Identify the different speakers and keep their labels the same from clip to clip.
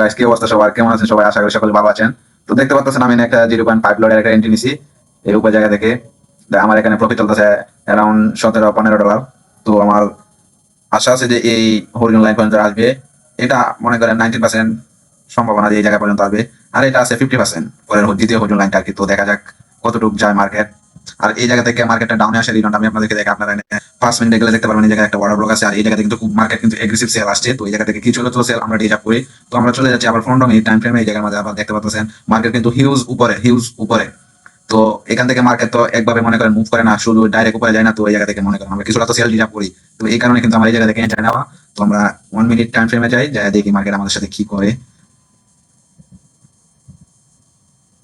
Speaker 1: Guys কি অবস্থা সবার? কেমন আছেন সবাই? আশা করি ভালো আছেন। তো দেখতে পাচ্ছেন আমি একটা জিরো পয়েন্ট ফাইভ একটা এন্ট্রি নিছি। এই জায়গা থেকে। আমার এখানে প্রফিট চলতেছে অ্যারাউন্ড সতেরো, পনেরো ডলার তো আমার আশা আছে যে এই হরিজন লাইন পর্যন্ত আসবে। এটা মনে করেন নাইনটি পার্সেন্ট সম্ভাবনা যে এই জায়গা পর্যন্ত আসবে। আর এটা আছে ফিফটি পার্সেন্ট পরের দ্বিতীয় হরিজন লাইনটা আর কি। তো দেখা যাক কতটুকু যায় মার্কেট আর এই জায়গা থেকে মার্কেটটা ডাউনে আসে রিটার্ন আমি আপনাদেরকে দেখে আপনারা পাঁচ মিনিটে গেলে দেখতে পারবেন, এই জায়গায় একটা বড় ব্লক আছে, আর এই জায়গাতে কিন্তু খুব মার্কেট কিন্তু এগ্রেসিভ সেল আসছে। তো এই জায়গা থেকে কিছু হলো তো সেল আমরা ডিজাপ করি। তো আমরা চলে যাচ্ছি আবার পনেরো মিনিট টাইম ফ্রেমে এই জায়গার মধ্যে আবার দেখতে পাচ্ছেন মার্কেট কিন্তু হিউজ উপরে হিউজ উপরে। তো এখান থেকে মার্কেট তো একভাবে মনে করেন মুভ করে না, শুধু ডাইরেক্ট উপরে যায় না, তো এই জায়গা থেকে মনে করেন আমরা কিছুটা তো সেল ডিজাপ করি। তো এই কারণে কিন্তু আমরা এই জায়গা থেকে এন্টার নেওয়া। তো আমরা ওয়ান মিনিট টাইম ফ্রেমে যাই যাই দেখি মার্কেট আমাদের সাথে কি করে।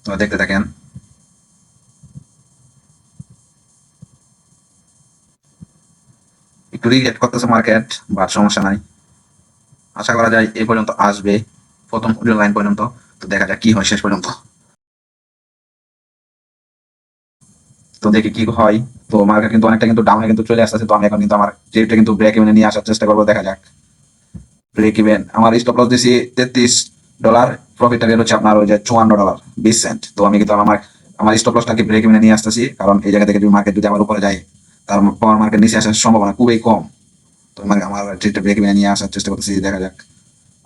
Speaker 1: তো দেখতে থাকেন। একটু রিজেক্ট করতেছে মার্কেট বাট সমস্যা নাই। আশা করা যায় এই পর্যন্ত আসবে, প্রথম লাইন পর্যন্ত। তো দেখা যাক কি হয় শেষ পর্যন্ত। তো দেখি কি হয়। তো মার্কেট কিন্তু অনেকটা কিন্তু ডাউনে কিন্তু চলে আসতেছে। তো আমি এখন কিন্তু আমার ট্রেডটা কিন্তু ব্রেক ইভেনে নিয়ে আসার চেষ্টা করব, দেখা যাক। ব্রেক ইভেন আমার স্টপ লস দিয়েছি তেত্রিশ ডলার প্রফিট টার্গেট হচ্ছে আপনার ওই যে চুয়ান্ন ডলার বিশ সেন্ট তো আমি কিন্তু আমার আমার স্টপ লসটাকে ব্রেক ইভেনে নিয়ে আসতেছি। কারণ এই জায়গা থেকে যদি মার্কেট যদি আবার উপরে যায় তারপর মার্কেট নিচে আসার সম্ভাবনা খুবই কম। তো আমার ট্রেডটা ব্রেক নিয়ে আসার চেষ্টা করতেছি, দেখা যাক।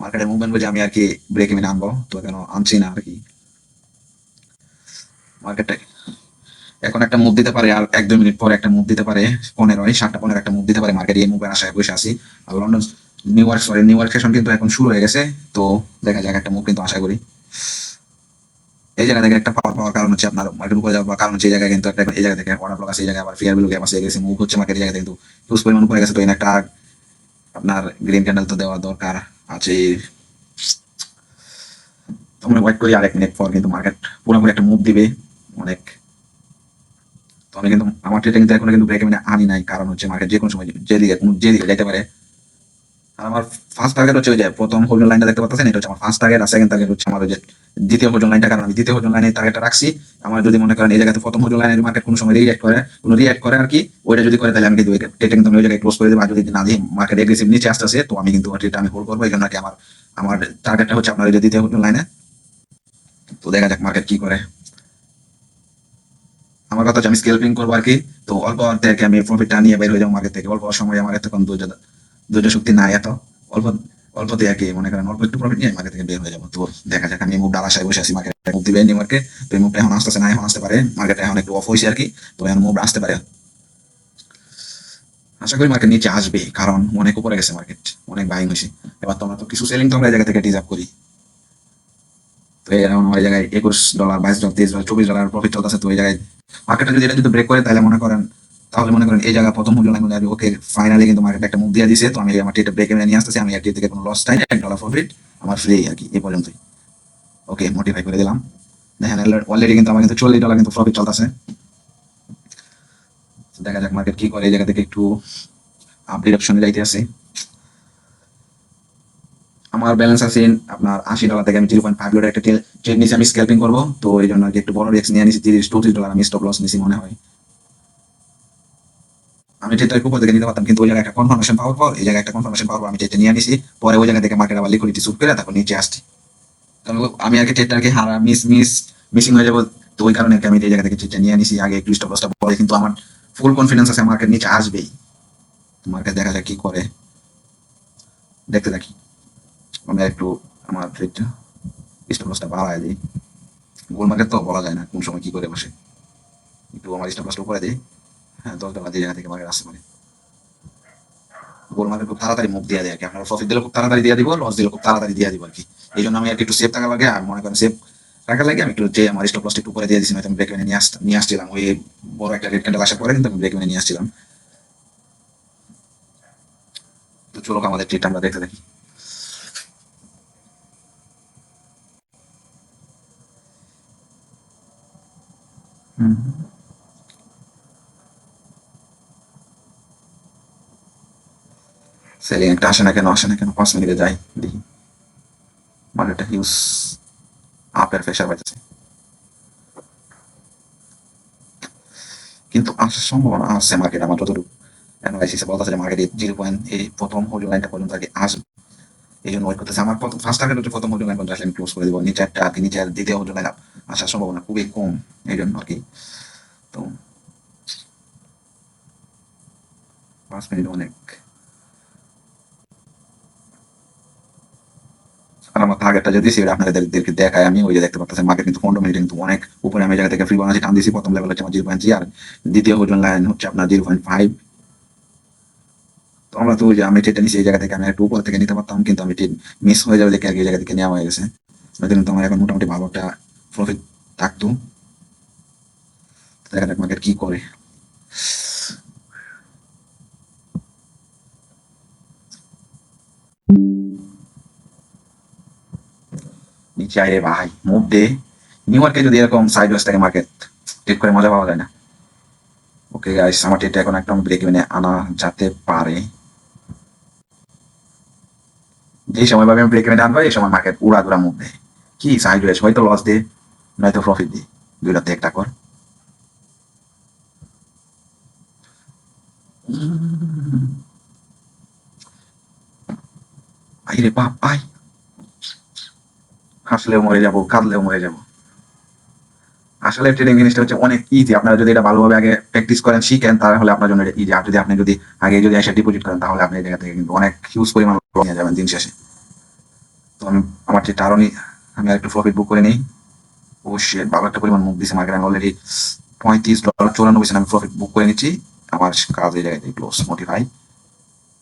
Speaker 1: মার্কেটের মুভমেন্ট বুঝে আমি আর কি ব্রেক ইভেনে আনব, তো কেন আনছি না আর কি। মার্কেটটা এখন একটা মুভ দিতে পারে আর এক দুই মিনিট পরে একটা মুভ দিতে পারে, পনেরোই, সাতটা পনেরো একটা মুভ দিতে পারে মার্কেট এই মুভের আশায় বসে আসি আর London New York sorry New York session কিন্তু এখন শুরু হয়ে গেছে, তো দেখা যাক একটা মুভ কিন্তু আশা করি। এই জায়গা থেকে একটা পাওয়ার পাওয়ার কারণ হচ্ছে আপনার মার্কেট উপরে যাওয়ার কারণ হচ্ছে এই জায়গায় কিন্তু একটা এই জায়গা থেকে অর্ডার আছে, এই জায়গায় আবার ফিয়ার ভ্যালু গ্যাপ আছে গেছে মুভ হচ্ছে মার্কেট এই জায়গা থেকে কিন্তু হিউজ পরিমাণ উপরে গেছে, তো এখানে একটা আপনার গ্রিন ক্যান্ডেল তো দেওয়া দরকার আছে। তোমরা ওয়েট করি আরেক মিনিট পর কিন্তু মার্কেট পুরোপুরি একটা মুভ দিবে, অনেক। তো আমি কিন্তু, আমার ট্রেডিং কিন্তু এখনও কিন্তু ব্রেক ইভেনে আনি নাই, কারণ হচ্ছে মার্কেট যে কোনো সময় যেদিকে কোনো যেদিকে যেতে পারে আর আমার ফার্স্ট টার্গেট হচ্ছে ওই যে প্রথম হোল্ডন লাইনটা দেখতে পাচ্ছেন এটা হচ্ছে আমার ফার্স্ট টার্গেট আর সেকেন্ড টার্গেট হচ্ছে আমার যে দ্বিতীয় হোল্ডন লাইনটা কারণ আমি দ্বিতীয় হোল্ডন লাইনে টার্গেটটা রাখছি। আমার যদি মনে করেন এই জায়গাতে প্রথম হোল্ডন লাইনের মার্কেট কোনো সময় রিয়াক্ট করে, কোনো রিয়াক্ট করে আর কি, ওইটা যদি করে তাহলে আমি কিন্তু ট্রেডিং কিন্তু ওই জায়গায় ক্লোজ করে দেবো। আর যদি না দিই মার্কেট এগ্রেসিভ নিচে আসতেছে, তো আমি কিন্তু ট্রেডটা আমি হোল্ড করব, এই জন্য আর কি আমার আমার টার্গেটটা হচ্ছে আপনার ওই যে দ্বিতীয় হোল্ডন লাইনে তো দেখা যাক মার্কেট কি করে। আমার কথা হচ্ছে আমি স্কেলপিং করব আর কি, তো অল্প অর্থে আমি প্রফিটটা নিয়ে বের হয়ে যাব মার্কেট থেকে। অল্প সময় আমার এতক্ষণ ধৈর্য ধৈর্য শক্তি নাই এত। অল্প অল্পতে আর কি মনে করেন, অল্প একটু প্রফিট নিয়ে মার্কেট থেকে বের হয়ে যাব? তো দেখা যাক, আমি ডাল আশায় বসে আছি মার্কেট মুভ দিবে নিউ মার্কেট তো মুভটা এখন আসতেছে না, এখন আসতে পারে। মার্কেট এখন একটু অফ হয়েছে আর কি, তো এখন মুভ আসতে পারে। আশা করি মার্কেট নিচে আসবে, কারণ অনেক উপরে গেছে মার্কেট অনেক বাইং হয়েছে। এবার তোমরা তো কিছু সেলিং তো আমরা এই জায়গা থেকে ডিজার্ভ করি। তো এখন ওই জায়গায় একুশ ডলার বাইশ ডলার তেইশ ডলার চব্বিশ ডলার প্রফিট চলতেছে, তো ওই জায়গায় মার্কেটটা যদি এটা যদি ব্রেক করে, তাহলে মনে করেন তাহলে মনে করেন এই জায়গা প্রথম লাইন অনুযায়ী ওকে ফাইনালি কিন্তু মার্কেট একটা মুভ দিয়ে দিছে তো আমি আমার ব্রেক নিয়ে আসতেছি, আমি একটি থেকে কোনো লস চাই এক ডলার প্রফিট আমার ফ্রি আর কি, এই পর্যন্তই। ওকে মোটিফাই করে দিলাম। দেখেন অলরেডি কিন্তু আমার কিন্তু চল্লিশ ডলার কিন্তু প্রফিট চলতেছে। দেখা যাক মার্কেট কি করে, এই জায়গা থেকে একটু আপডেট ডিরেকশনে যাইতে আছে। আমার ব্যালেন্স আছে আপনার আশি ডলার থেকে আমি জিরো পয়েন্ট ফাইভ ডলার একটা ট্রেড নিয়েছি, আমি স্ক্যাল্পিং করব। তো এই জন্য একটু বড় রিস্ক নিয়ে নিয়েছি, তিরিশ চৌত্রিশ ডলার আমি স্টপ লস নিয়েছি মনে হয়। আমি ট্রেডটা উপর থেকে নিতে পারতাম, কিন্তু ওই জায়গায় একটা কনফার্মেশন পাওয়ার পর এই জায়গায় একটা কনফার্মেশন পাওয়ার পর আমি ট্রেডটা নিয়ে নিয়েছি পরে ওই জায়গা থেকে মার্কেট আবার লিকুইডিটি সুট করে তারপর নিচে আসছি। কারণ আমি আগে ট্রেডটা আর কি হারা মিস মিস মিসিং হয়ে যাব, তো ওই কারণে আমি এই জায়গা থেকে ট্রেডটা নিয়ে নিয়েছি আগে একটু স্টপ লসটা পরে, কিন্তু আমার ফুল কনফিডেন্স আছে মার্কেট নিচে আসবেই। মার্কেট দেখা যাক কি করে। দেখতে থাকি। আমি একটু আমার ট্রেডটা স্টপ লসটা বাড়ায় দিই। গোল মার্কেট তো বলা যায় না কোন সময় কি করে বসে। একটু আমার স্টপ লসটা উপরে দিই। হ্যাঁ দশ ডলার জায়গা থেকে মার্কেট আসতে পারে। গোল খুব তাড়াতাড়ি মুখ দিয়ে দেয় আর কি। আপনারা প্রফিট দিলে খুব তাড়াতাড়ি দিয়ে দিব লস দিলে খুব তাড়াতাড়ি দিয়ে দিব আর কি। এই জন্য আমি আর একটু সেফ থাকা লাগে আর মনে করেন সেফ রাখা লাগে আমি একটু যে আমার স্টপ লসটা একটু উপরে দিয়ে দিচ্ছি আমি ব্রেক নিয়ে আস নিয়ে আসছিলাম। ওই বড় একটা রেড ক্যান্ডেল আসার পরে কিন্তু আমি ব্রেক নিয়ে আসছিলাম। তো চলো আমাদের ট্রিট আমরা দেখতে দেখি সেলিং একটা আসে না কেন, আসে না কেন, পাঁচ মিনিটে যাই, দেখি। মার্কেটটা হিউজ আপের প্রেশার পাইতেছে। কিন্তু আসার সম্ভাবনা আছে মার্কেট আমার যতটুকু অ্যানালাইসিসে বলতেছে যে মার্কেট জিরো পয়েন্ট এই প্রথম হোল্ড লাইনটা পর্যন্ত কি আসবে। এই জন্য ওয়েট করতেছে। আমার প্রথম ফার্স্ট টার্গেট হচ্ছে প্রথম হোল্ডিং লাইন পর্যন্ত আসলে ক্লোজ করে দিব। নিচে একটা কি নিচে দ্বিতীয় হোল্ডিং লাইন আসার সম্ভাবনা খুবই কম, এই জন্য আর কি তো, পাঁচ মিনিট অনেক। আমার টার্গেটটা যদি সেটা আপনাদেরকে দেখায় আমি। ওই যে দেখতে পাচ্ছেন মার্কেট কিন্তু পনেরো মিনিট কিন্তু অনেক উপরে। আমি জায়গা থেকে ফ্রি বানাচ্ছি, টান দিয়েছি প্রথম লেভেল হচ্ছে আমার জিরো পয়েন্ট আর দ্বিতীয় হোল্ডিং লাইন হচ্ছে আপনার জিরো পয়েন্ট ফাইভ তো আমরা তো যে, আমি ট্রেডটা নিচ্ছি এই জায়গা থেকে আমি একটু উপর থেকে নিতে পারতাম, কিন্তু আমি ট্রেড মিস হয়ে যাবে দেখে আর কি জায়গা থেকে নেওয়া হয়ে গেছে। ওই জন্য তো আমার এখন মোটামুটি ভালো একটা প্রফিট থাকতো। দেখা যাক মার্কেট কি করে। নিচে আয় রে ভাই মুভ দে নিউ ইয়র্কে যদি এরকম সাইড ওয়েস থাকে মার্কেট ঠিক করে মজা পাওয়া যায় না। ওকে গাইস আমার এটা এখন একদম ব্রেক ইভেনে আনা যেতে পারে। যে সময় ভাবে আমি ব্রেক ইভেনে আনব, এই সময় মার্কেট উড়া দুরা মুভ দেয়। কি সাইড ওয়েস হয়তো লস দে, নয়তো প্রফিট দে। দুইটাতে একটা কর। আই রে বাপ, আই। হাসলেও মরে যাব, কাঁদলেও মরে যাব। আসলে ট্রেডিং জিনিসটা হচ্ছে অনেক ইজি আপনারা যদি এটা ভালোভাবে আগে প্র্যাকটিস করেন, শিখেন, তাহলে আপনার জন্য এটা ইজি আর যদি আপনি যদি আগে যদি এসে ডিপোজিট করেন, তাহলে আপনি এই জায়গা থেকে কিন্তু অনেক হিউজ পরিমাণ নিয়ে যাবেন দিন শেষে। তো আমি, আমার যে আরও নি আমি একটু প্রফিট বুক করে নিই। ও শিট ভালো একটা পরিমাণ মুখ দিছে মার্কেট আমি অলরেডি পঁয়ত্রিশ ডলার চৌরানব্বই সেন্ট আমি প্রফিট বুক করে নিচ্ছি। আমার কাজ এই জায়গায় ক্লোজ মোটিফাই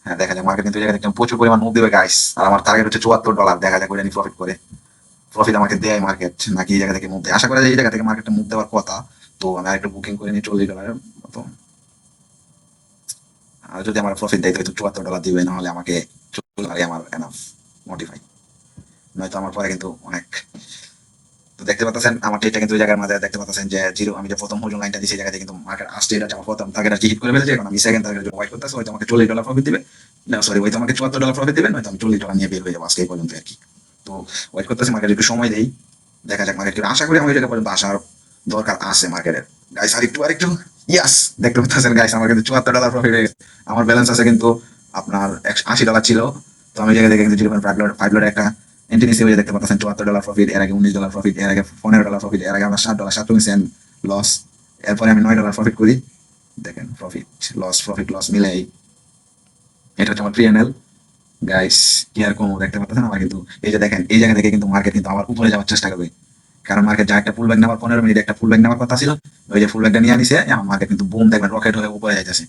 Speaker 1: হ্যাঁ দেখা যায় মার্কেট কিন্তু এই জায়গা থেকে প্রচুর পরিমাণ মুখ দেবে গাইস আর আমার টার্গেট হচ্ছে চুয়াত্তর ডলার দেখা যায় করে প্রফিট করে। প্রফিট আমাকে দেয় মার্কেট নাকি এই জায়গা থেকে মুভ দেয়? আশা করা যায় এই জায়গা থেকে মার্কেটটা মুভ দেওয়ার কথা। তো আমি আরেকটু বুকিং করে নিই চল্লিশ ডলারের মতো। আর যদি আমার প্রফিট দেয় তো চুয়াত্তর ডলার দিবে, নাহলে আমাকে আমার এনাফ মোটিফাই নয়তো আমার পরে কিন্তু অনেক তো দেখতে পাচ্ছেন, আমার ট্রেডটা কিন্তু জায়গার মাঝে। দেখতে পাচ্ছেন যে জিরো আমি যে প্রথম হোল্ডিং লাইনটা দিয়েছি জায়গাতে কিন্তু মার্কেট আসছে, এটা আমার প্রথম টার্গেট হিট করে ফেলেছে, এখন আমি সেকেন্ড টার্গেট ওয়াইট করতেছি হয়তো আমাকে চল্লিশ ডলার প্রফিট দিবে। না সরি হয়তো আমাকে চুয়াত্তর ডলার প্রফিট দিবে, নয়তো আমি চল্লিশ ডলার নিয়ে বের হয়ে যাব আজকে এই পর্যন্ত আর কি। তো ওয়েট করতেছি মার্কেট একটু সময় দেই, দেখা যাক মার্কেট আশা করি আমি ওই জায়গা পর্যন্ত আসার দরকার আছে মার্কেটের গাইস আর একটু আর একটু ইয়াস দেখতে পাচ্ছেন গাইস আমার কিন্তু চুয়াত্তর ডলার প্রফিট হয়ে গেছে। আমার ব্যালেন্স আছে কিন্তু আপনার একশো আশি ডলার ছিল। তো আমি এই জায়গা থেকে কিন্তু zero point five five dollar একটা এন্ট্রি নিচে দেখতে পাচ্ছেন, চুয়াত্তর ডলার প্রফিট এর আগে উনিশ ডলার প্রফিট এর আগে পনেরো ডলার প্রফিট এর আগে আমরা ষাট ডলার সাতচল্লিশ সেন্ট লস এরপরে আমি নয় ডলার প্রফিট করি। দেখেন প্রফিট লস প্রফিট লস মিলাই। এটা হচ্ছে আমার প্রিয়ানেল গাইস কি আর কোনো দেখতে পাচ্ছেন আমার কিন্তু এই যে দেখেন, এই জায়গা থেকে কিন্তু মার্কেট কিন্তু আবার উপরে যাওয়ার চেষ্টা করবে। কারণ মার্কেট যা একটা ফুল ব্যাগ নেওয়ার পনেরো মিনিট একটা ফুল ব্যাগ নেওয়ার কথা ছিল, ওই যে ফুল ব্যাগটা নিয়ে আনিছে আমার মার্কেট কিন্তু বুম দেখবেন রকেট হয়ে উপরে যাইতেছে।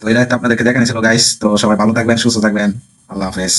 Speaker 1: তো এটা আপনাদেরকে দেখানো ছিল গাইস তো সবাই ভালো থাকবেন, সুস্থ থাকবেন। আল্লাহ হাফেজ।